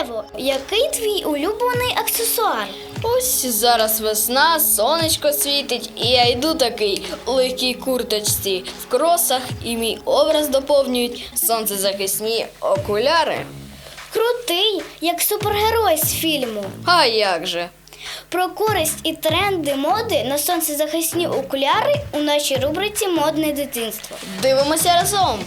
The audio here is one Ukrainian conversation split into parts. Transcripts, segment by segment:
Ево, який твій улюблений аксесуар? Ось зараз весна, сонечко світить, і я йду такий у легкій курточці в кросах, і мій образ доповнюють сонцезахисні окуляри. Крутий, як супергерой з фільму. А як же? Про користь і тренди моди на сонцезахисні окуляри у нашій рубриці Модне дитинство. Дивимося разом.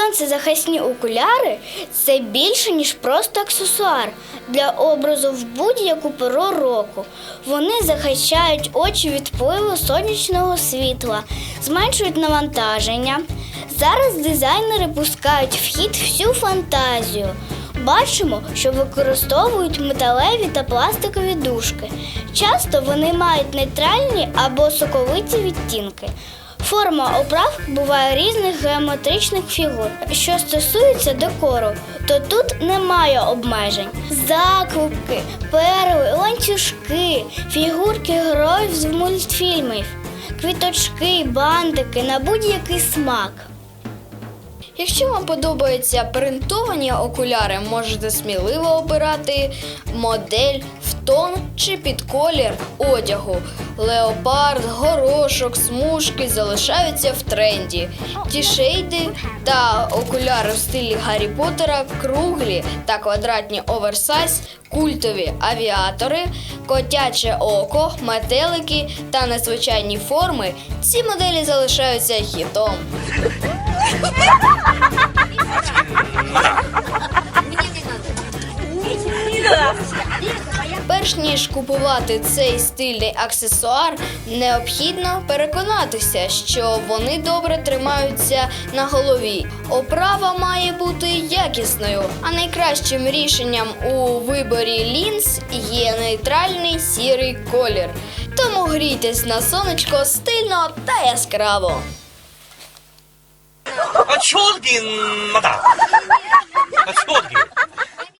Сонцезахисні окуляри це більше, ніж просто аксесуар для образу в будь-яку пору року. Вони захищають очі від впливу сонячного світла, зменшують навантаження. Зараз дизайнери пускають в хід всю фантазію. Бачимо, що використовують металеві та пластикові дужки. Часто вони мають нейтральні або соковиті відтінки. Форма оправ буває різних геометричних фігур. Що стосується декору, то тут немає обмежень. Закрупки, перли, ланцюжки, фігурки героїв з мультфільмів, квіточки, бантики на будь-який смак. Якщо вам подобаються принтовані окуляри, можете сміливо обирати модель тон чи під колір одягу. Леопард, горошок, смужки залишаються в тренді. Ті шейди та окуляри в стилі Гаррі Поттера, круглі та квадратні оверсайз, культові авіатори, котяче око, метелики та незвичайні форми. Ці моделі залишаються хітом. Перш ніж купувати цей стильний аксесуар, необхідно переконатися, що вони добре тримаються на голові. Оправа має бути якісною, а найкращим рішенням у виборі лінз є нейтральний сірий колір. Тому грійтесь на сонечко стильно та яскраво. А чё ты, мадам? А чё ты?